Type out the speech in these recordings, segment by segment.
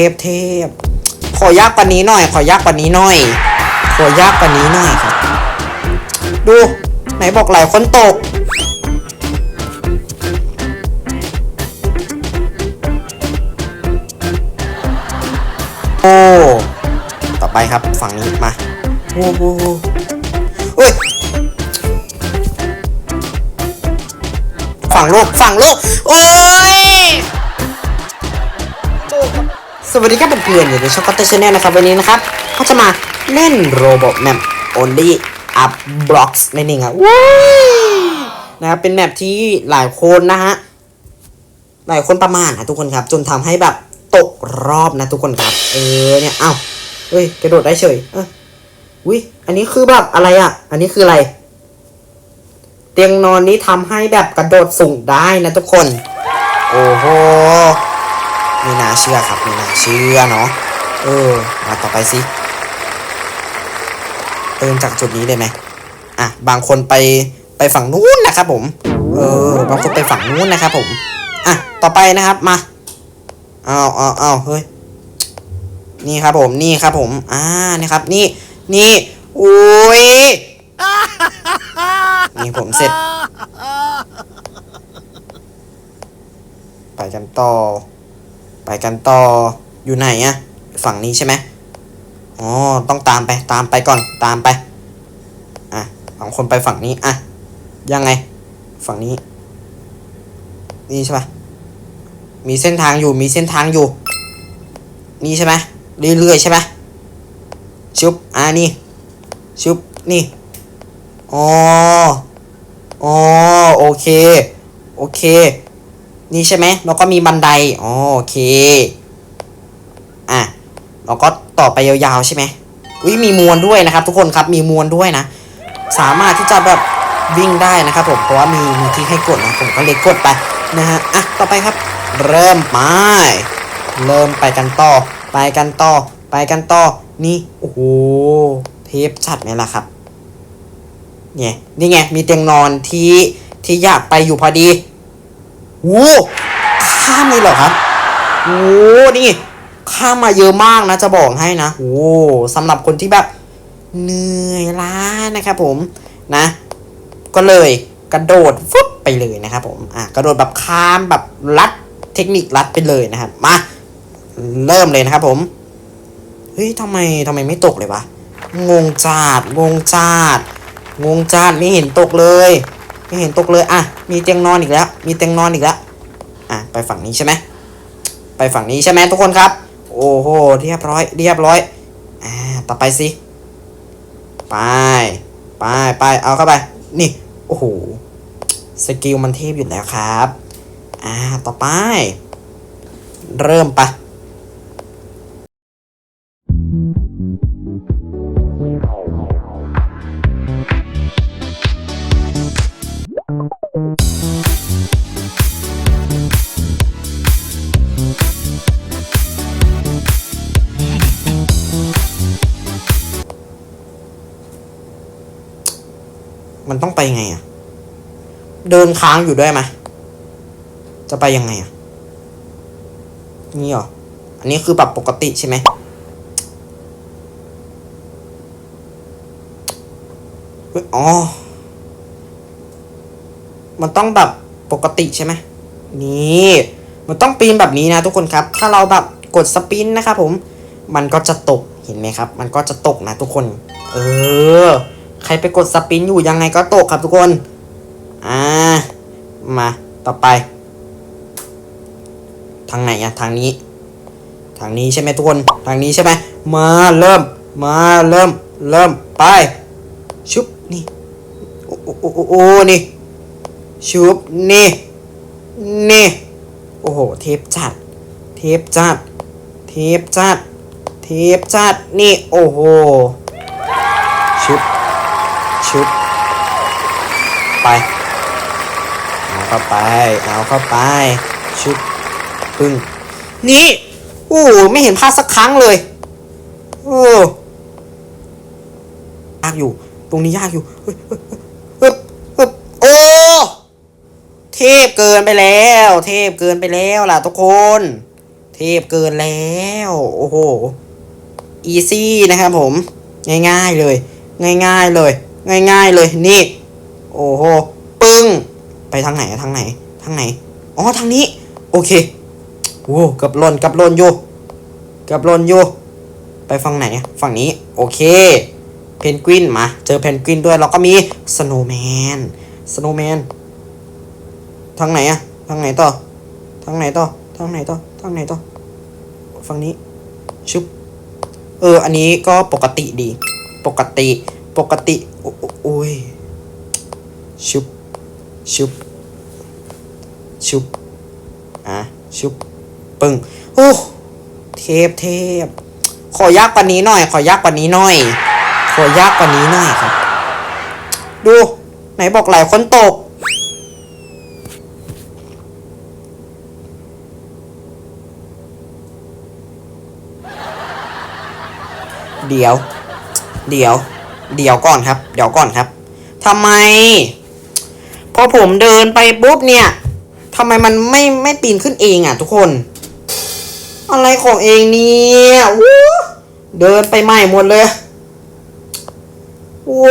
ทพเทพ ขอยากกว่านี้หน่อย ขอยากกว่านี้หน่อย ขอยากกว่านี้หน่อยครับ ดูไหนบอกหลายคนตก โอ้ ต่อไปครับฝั่งนี้มาโอ้โหเฮ้ยฝั่งโลกฝั่งโลก โอ้ย สวัสดีครับเพื่อนๆอยู่ในช่องคัตเตอร์ชาแนลนะครับวันนี้นะครับเขาจะมาเล่นโรบอทแมป only up blocks นั่นเองครับว้ายนะครับเป็นแมปที่หลายคนนะฮะหลายคนประมาณนะทุกคนครับ จนทำให้แบบตกรอบนะทุกคนครับ เออเนี่ยเอ้าเอ้ยกระโดดได้เฉยเอออุ้ยอันนี้คือแบบอะไรอะ อันนี้คืออะไร เตียงนอนนี้ทำให้แบบกระโดดสูงได้นะทุกคน โอ้โห ไม่น่าเชื่อครับไม่น่าเชื่อเนาะเออ มาต่อไปสิเติมจากจุดนี้เลยไหมอะบางคนไปไปฝั่งนู้นนะครับผม เออบางคนไปฝั่งนู้นนะครับผมอะต่อไปนะครับมาเอาเอาเอาเฮ้ยนี่ครับผมนี่ครับผมอ่านี่ครับนี่นี่อุ้ยนี่ผมเสร็จ ไปกันต่อ ไปกันต่ออยู่ไหนอะฝั่งนี้ใช่ไหมอ๋อต้องตามไปตามไปก่อนตามไปอะบางคนไปฝั่งนี้อะยังไง ฝั่งนี้ นี่ใช่ปะมีเส้นทางอยู่มีเส้นทางอยู่ นี่ใช่ไหมเรื่อยๆใช่ไหมชุบอ่านี่ชุบนี่อ๋ออ๋อโอเค โอเค นี่ใช่ไหมแล้วก็มีบันไดอ๋อโอเค อะแล้วก็ต่อไปยาวๆใช่ไหมอุ้ยมีมวลด้วยนะครับ ทุกคนครับมีมวลด้วยนะ สามารถที่จะแบบวิ่งได้นะครับผมเพราะว่ามีมีที่ให้กดนะผมก็เลยกดไปนะฮะอะต่อไปครับ เริ่มไปเริ่มไปกันต่อ ไปกันต่อ ไปกันต่อ นี่โอ้โหเทปชัดไหมล่ะครับ เนี่ยนี่ไงมีเตียงนอนที่ที่อยากไปอยู่พอดี โอ้ข้ามเลยเหรอครับโอ้นี่ข้ามมาเยอะมากนะจะบอกให้นะโอ้สำหรับคนที่แบบเหนื่อยล้านะครับผมนะ ก็เลยกระโดดฟึบไปเลยนะครับผมอะกระโดดแบบข้ามแบบลัดเทคนิคลัดไปเลยนะครับมาเริ่มเลยนะครับผมเฮ้ยทำไมทำไมไม่ตกเลยวะงงจัดงงจัดงงจัดไม่เห็นตกเลย ไม่เห็นตกเลยอะมีเตียงนอนอีกแล้ว มีเตียงนอนอีกแล้วอะไปฝั่งนี้ใช่ไหมไปฝั่งนี้ใช่ไหมทุกคนครับ โอ้โหเรียบร้อยเรียบร้อยอ่าต่อไปสิไปไปไปเอาเข้าไป นี่ โอ้โหสกิลมันเทพอยู่แล้วครับ อ่าต่อไป เริ่มปะ มันต้องไปไงอะ่ะ เดินค้างอยู่ด้วยไหมจะไปยังไงอะ่ะ นี่เหรอ อันนี้คือแบบปกติใช่ไหม อ๋อ มันต้องแบบปกติใช่ไหมนี่ มันต้องปีนแบบนี้นะทุกคนครับ ถ้าเราแบบกดสปินนะครับผม มันก็จะตก เห็นไหมครับ มันก็จะตกนะทุกคน เออ ใครไปกดสปินอยู่ยังไงก็ตกครับทุกคน อ่า มา ต่อไป ทางไหนอะทางนี้ ทางนี้ใช่ไหมทุกคน ทางนี้ใช่ไหม มาเริ่ม มาเริ่ม เริ่ม ไป ชุบ นี่ โอ้โอ้โอ้นี่ ชุบนี่นี่โอ้โห เทปจัด เทปจัด เทปจัด เทปจัด นี่ โอ้โห ชุบ ชุบ ไป เอาเข้าไป เอาเข้าไป ชุบ ปึ้ง นี่โอ้ไม่เห็นพลาดสักครั้งเลย โอ้ยากอยู่ ตรงนี้ยากอยู่เฮ้ยเฮ้ยเฮ้ยโอ้ เทพเกินไปแล้ว เทพเกินไปแล้วล่ะทุกคน เทพเกินแล้ว โอ้โหอีซี่นะครับผม ง่ายๆเลย ง่ายๆเลย ง่ายๆเลยนี่ โอ้โหปึ้ง ไปทางไหนทางไหน ทางไหน อ๋อทางนี้ โอเคโอ้เกับลนเกับลนอยู่เกับลนอยู่ไปฝั่งไหนฝั่งนี้ โอเค เพนกวินมา เจอเพนกวินด้วยแล้วก็มีสโนว์แมนสโนว์แมน ทางไหนอะทางไหนต่อ ทางไหนต่อ ทางไหนต่อ ทางไหนต่อ ฝั่งนี้ ชุบ เออ อันนี้ก็ปกติดี ปกติ ปกติโอ้โอ้โอ้ย ชุบ ชุบ ชุบ อะ ชุบ ปึ้ง โอ้ เทพเทพ ขอยากกว่านี้หน่อย ขอยากกว่านี้หน่อย ขอยากกว่านี้หน่อยครับ ดู ไหนบอกหลายคนตก เดี๋ยว เดี๋ยว เดี๋ยวก่อนครับ เดี๋ยวก่อนครับทำไม พอผมเดินไปปุ๊บเนี่ยทำไมมันไม่ไม่ปีนขึ้นเองอะ ทุกคน อะไรของเองเนี่ยวู้เดินไปใหม่หมดเลยโอ้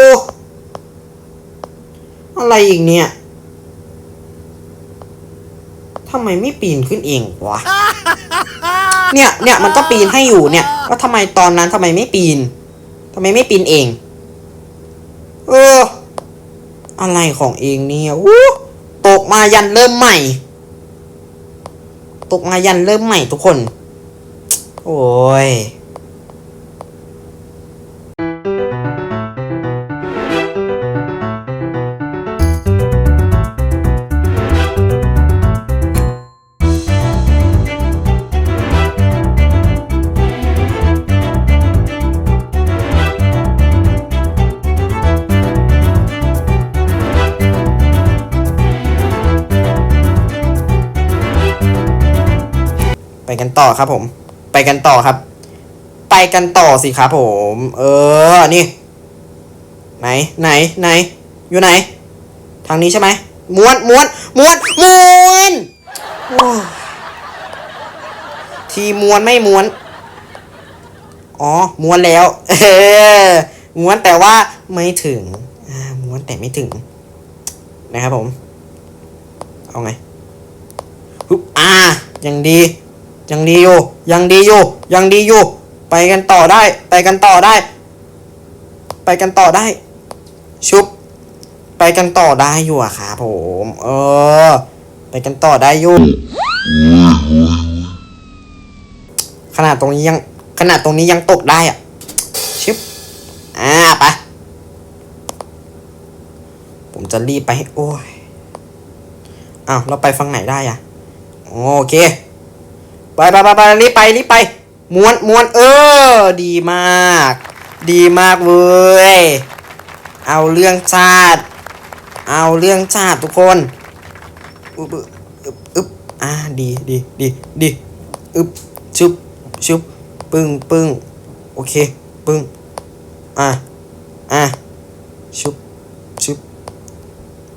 อะไรอีกเนี่ยทำไมไม่ปีนขึ้นเองวะ เนี่ยเนี่ยมันก็ปีนให้อยู่เนี่ยแล้วทำไมตอนนั้นทำไมไม่ปีนทำไมไม่ปีนเอง เออ อะไรของเองเนี่ยอู้ตกมายันเริ่มใหม่ ตกมายันเริ่มใหม่ทุกคน โอ้ย ไปกันต่อครับผม ไปกันต่อครับ ไปกันต่อสิครับผม เออ นี่ ไหน ไหน ไหน อยู่ไหน ทางนี้ใช่ไหม ม้วน ม้วน ม้วน ม้วนทีม้วนไม่ม้วน อ๋อ ม้วนแล้ว เออ ม้วนแต่ว่าไม่ถึง อ่า ม้วนแต่ไม่ถึง นะครับผม เอาไงฮึบอ่ายังดี ยังดีอยู่ ยังดีอยู่ ยังดีอยู่ ไปกันต่อได้ ไปกันต่อได้ ไปกันต่อได้ ชุบ ไปกันต่อได้อยู่อะครับผม เออ ไปกันต่อได้อยู่ ขนาดตรงนี้ยัง ขนาดตรงนี้ยังตกได้อะชิบอ่าไป ผมจะรีบไปให้โอ้ยอ้าวเราไปฝั่งไหนได้อะโอเค ไปไปไปไปรีบไปรีบไปม้วนม้วนเออ ดีมาก ดีมากเว้ยเอาเรื่องชาติ เอาเรื่องชาติทุกคนอึบอึบอึบอ่าดีดีดีดีอึบชุบชุบปึ้งปึ้งโอเคปึ้งอะอะชุบชุบ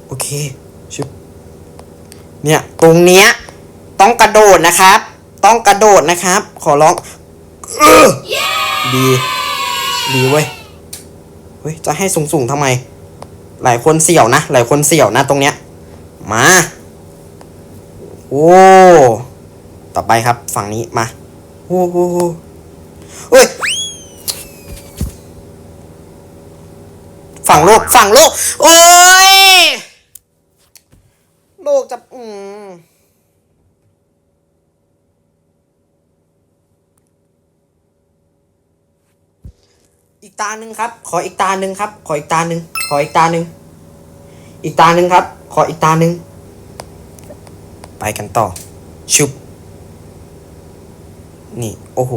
โอเคชุบเนี่ยตรงเนี้ยต้องกระโดดนะครับ ต้องกระโดดนะครับ ขอร้องเออดี ดีเว้ยเฮ้ย จะให้สูงๆทำไม หลายคนเสี่ยวนะ หลายคนเสี่ยวนะตรงเนี้ย มา โอ้ ต่อไปครับ ฝั่งนี้มา โอ้โหเฮ้ย ฝั่งโลก ฝั่งโลก โอ้ย โลกจะ อืม อีก ตาหนึ่งครับ ขออีกตาหนึ่งครับ ขออีกตาหนึ่งขออีกตาหนึ่งอีกตาหนึ่งครับ ขออีกตาหนึ่งไปกันต่อ ชุบ นี่ โอ้โห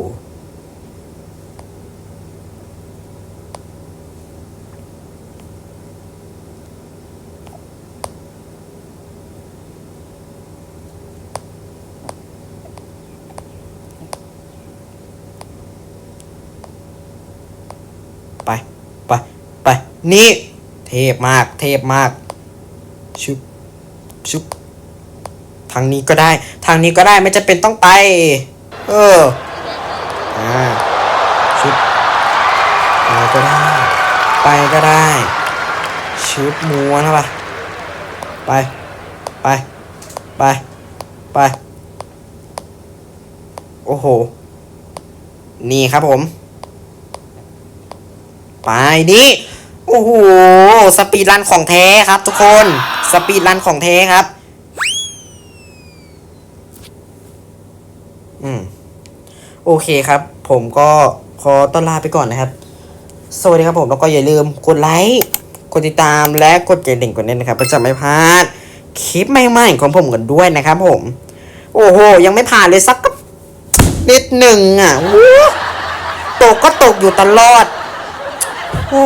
ไป ไป ไป นี่เทพมาก เทพมาก ชุบ ชุบ ทางนี้ก็ได้ ทางนี้ก็ได้ไม่จะเป็นต้องไป เออ อ่า ชุดไปก็ได้ ไปก็ได้ ชุดม้วนนะปะไป ไป ไป ไป โอ้โห นี่ครับผม ไปดิโอ้โห สปีดรันของแท้ครับ ทุกคน สปีดรันของแท้ครับ อืม โอเคครับ ผมก็ขอต้อนลาไปก่อนนะครับ สวัสดีครับผมแล้วก็อย่าลืมกดไลค์ กดติดตามและกดกระดิ่งกดเน้นนะครับเพื่อจะไม่พลาดคลิปใหม่ๆของผมกันด้วยนะครับผม โอ้โห ยังไม่ผ่านเลยสักนิดหนึ่งอะตกก็ตกอยู่ตลอด โอ้